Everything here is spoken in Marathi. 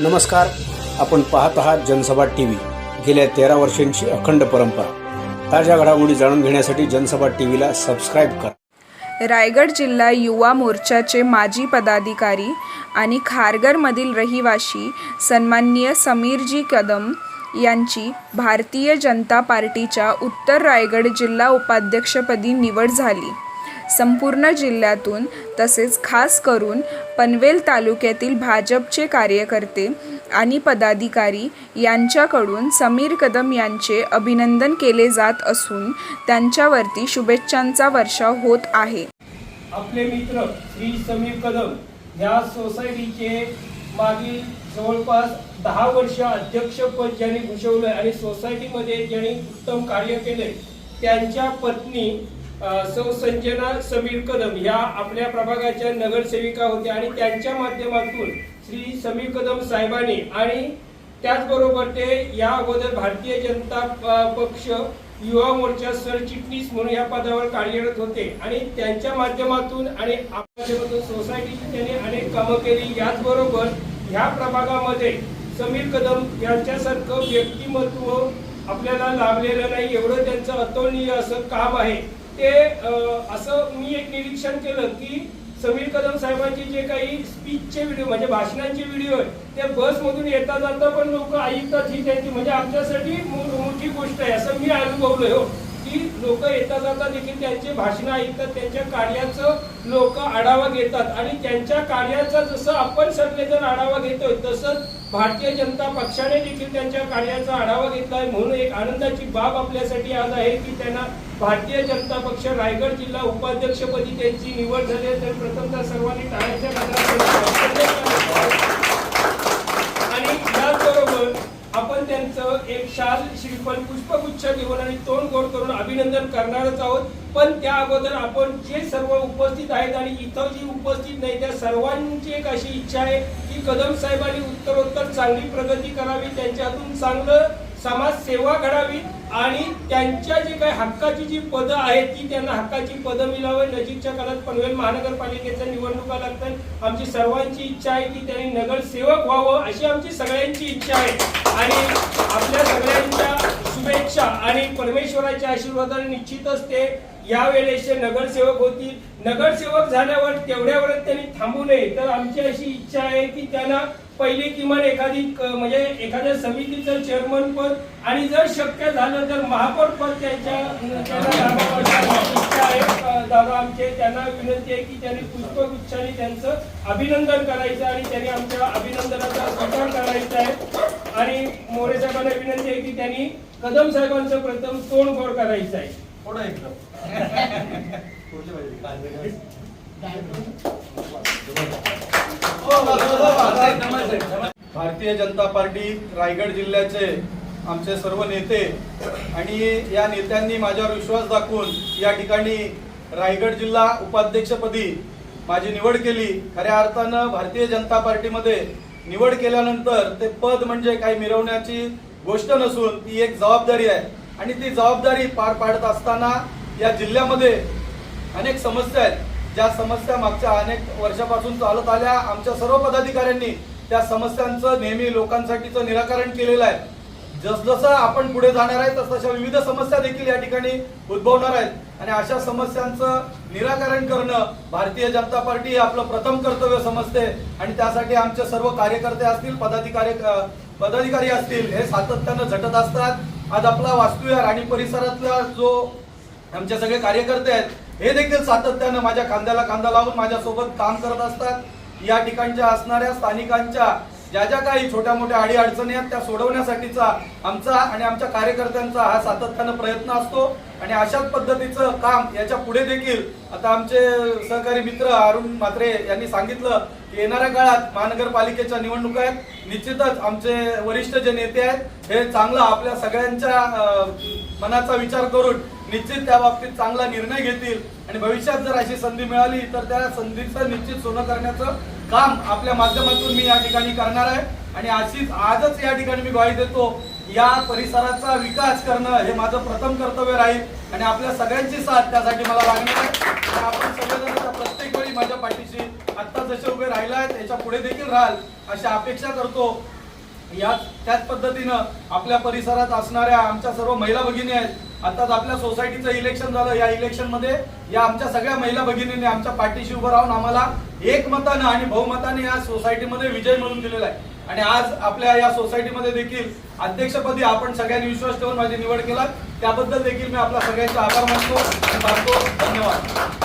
नमस्कार. आपण पाहत आहात जनसभा टी व्ही गेल्या तेरा वर्षांची अखंड परंपरा. ताज्या घडामोडी जाणून घेण्यासाठी जनसभा टी व्हीला सबस्क्राईब करा. रायगड जिल्हा युवा मोर्चाचे माजी पदाधिकारी आणि खारघरमधील रहिवाशी सन्माननीय समीरजी कदम यांची भारतीय जनता पार्टीच्या उत्तर रायगड जिल्हा उपाध्यक्षपदी निवड झाली. संपूर्ण जिल्ह्यातून तसेच खास करून पनवेल तालुक्यातील भाजपचे कार्यकर्ते आणि पदाधिकारी यांच्याकडून समीर कदम यांचे अभिनंदन केले जात असून त्यांच्यावरती शुभेच्छांचा वर्षाव होत आहे. आपले मित्र श्री समीर कदम या सोसायटीचे मागील जवळपास दहा वर्ष अध्यक्षपद ज्यांनी भूषवलं आणि सोसायटीमध्ये ज्यांनी उत्तम कार्य केले त्यांच्या पत्नी सौ संजना समीर कदम ह्या आपल्या प्रभागाच्या नगरसेविका होत्या आणि त्यांच्या माध्यमातून श्री समीर कदम साहेबांनी आणि त्याचबरोबर ते या अगोदर भारतीय जनता प- पक्ष युवा मोर्चा सरचिटणीस म्हणून या पदावर कार्यरत होते आणि त्यांच्या माध्यमातून आणि सोसायटीची त्यांनी अनेक कामं केली. याचबरोबर ह्या प्रभागामध्ये समीर कदम यांच्यासारखं व्यक्तिमत्व आपल्याला लाभलेलं नाही. एवढं त्यांचं अतुलनीय असं काम आहे. ते असं मी एक निरीक्षण केलं की समीर कदम साहेबांचे जे काही स्पीचचे व्हिडिओ म्हणजे भाषणांचे व्हिडिओ आहेत ते बसमधून येता जाता पण लोक ऐकतात ही त्यांची. म्हणजे आमच्यासाठी मोठी गोष्ट आहे. असं मी अनुभवलोय हो की लोक येता जाता देखील त्यांचे भाषण ऐकतात त्यांच्या कार्याचं लोक आढावा घेतात. आणि त्यांच्या कार्याचा जसं आपण सगळेजण आढावा घेतोय तसंच भारतीय जनता पक्षाने देखील त्यांच्या कार्याचा आढावा घेतला आहे म्हणून एक आनंदाची बाब आपल्यासाठी आज आहे की त्यांना भारतीय जनता पक्ष रायगड जिल्हा उपाध्यक्षपदी त्यांची निवड झाली तर प्रथमतः सर्वांनी टाळ्याच्या आणि याचबरोबर आपण त्यांचं एक शाल श्रीफल पुष्पगुच्छ घेऊन आणि तोंड गोड करून अभिनंदन करणारच आहोत. पण त्या अगोदर आपण जे सर्व उपस्थित आहेत आणि इथं जी उपस्थित नाही त्या सर्वांची एक अशी इच्छा आहे की कदम साहेबांनी उत्तरोत्तर चांगली प्रगती करावी त्यांच्यातून चांगलं समाज सेवा घडावी आणि त्यांच्या जी काही हक्काची जी पदं आहेत ती त्यांना हक्काची पदं मिळावी. नजीकच्या काळात पनवेल महानगरपालिकेच्या निवडणुका लागतात आमची सर्वांची इच्छा आहे की त्यांनी नगरसेवक व्हावं अशी आमची सगळ्यांची इच्छा आहे. आणि आपल्या सगळ्यांच्या परमेश्वराच्या आशीर्वादाने निश्चितच ते यावेळेसचे नगरसेवक होतील नगरसेवक झाल्यावर तेवढ्यावरच त्यांनी थांबू नये. तर आमची अशी इच्छा आहे की त्यांना पहिली किमान एखादी म्हणजे एखाद्या समितीचं चेअरमन पद आणि जर शक्य झालं तर महापौर पद त्यांच्या इच्छा आहे. दादा आमचे त्यांना विनंती आहे की त्यांनी पुष्पगुच्छाने त्यांचं अभिनंदन करायचं आणि त्यांनी आमच्या अभिनंदनाचा स्वीकार करायचा आहे. आणि मोरे साहेबांना विनंती आहे की त्यांनी कदम साहेबांचं प्रथम तोंड गोड करायचं आहे. थोडं एकदम. भारतीय जनता पार्टी रायगड जिल्ह्याचे आमचे सर्व नेते आणि या नेत्यांनी माझ्यावर विश्वास दाखवून या ठिकाणी रायगड जिल्हा उपाध्यक्षपदी माझी निवड केली. खऱ्या अर्थानं भारतीय जनता पार्टीमध्ये निवड केल्यानंतर ते पद म्हणजे काही मिरवण्याची गोष्ट नसून ती एक जबाबदारी आहे. आणि ती जबाबदारी पार पाडत असताना या जिल्ह्यामध्ये अनेक समस्या आहेत. ज्या समस्या मागच्या अनेक वर्षापासून चालत आल्या. आमच्या सर्व पदाधिकाऱ्यांनी त्या समस्यांचं नेहमी लोकांसाठीचं निराकरण केलेलं आहे. जसजसं आपण पुढे जाणार आहे तसतशा विविध समस्या देखील या ठिकाणी उद्भवणार आहेत. आणि अशा समस्यांचं निराकरण करणं भारतीय जनता पार्टी आपलं प्रथम कर्तव्य समजते. आणि त्यासाठी आमचे सर्व कार्यकर्ते असतील पदाधिकारी पदाधिकारी असतील हे सातत्यानं झटत असतात. आज आपला वास्तुविहार आणि परिसरातला जो आमचे सगळे कार्यकर्ते आहेत हे देखील सातत्यानं माझ्या खांद्याला खांदा लावून माझ्यासोबत काम करत असतात. या ठिकाणच्या असणाऱ्या स्थानिकांच्या ज्या ज्या काही छोट्या मोठ्या अडी अडचणी आहेत त्या सोडवण्यासाठीचा आमचा आणि आमच्या कार्यकर्त्यांचा हा सातत्यानं प्रयत्न असतो. आणि अशाच पद्धतीचं काम याच्यापुढे देखील आता आमचे सहकारी मित्र अरुण म्हात्रे यांनी सांगितलं की येणाऱ्या काळात महानगरपालिकेच्या निवडणुका आहेत. निश्चितच आमचे वरिष्ठ जे नेते आहेत हे चांगलं आपल्या सगळ्यांच्या मनाचा विचार करून निश्चित त्या बाबतीत चांगला निर्णय घेतील. आणि भविष्यात जर अशी संधी मिळाली तर त्या संधीचं निश्चित सोनं करण्याचं काम आपल्या माध्यमातून मी या ठिकाणी करणार आहे. आणि अशीच आजच या ठिकाणी मी ग्वाही देतो या परिसराचा विकास करणं हे माझं प्रथम कर्तव्य राहील. आणि आपल्या सगळ्यांची साथ त्यासाठी मला लागणार आहे. आपण सगळेजण प्रत्येक वेळी माझ्या पाठीशी आता जसे उभे राहिलाय त्याच्या पुढे देखील राहाल अशी अपेक्षा करतो. याच त्याच पद्धतीनं आपल्या परिसरात असणाऱ्या आमच्या सर्व महिला भगिनी आहेत आताच आपल्या सोसायटीचं इलेक्शन झालं या इलेक्शनमध्ये या आमच्या सगळ्या महिला भगिनींनी आमच्या पाठीशी उभं राहून आम्हाला एकमतानं आणि बहुमताने या सोसायटीमध्ये विजय मिळवून दिलेला आहे. आणि आज आपल्या या सोसायटीमध्ये देखील अध्यक्षपदी आपण सगळ्यांनी विश्वास ठेवून माझी निवड केला त्याबद्दल देखील मी आपला सगळ्यांचा आभार मानतो आणि मानतो धन्यवाद.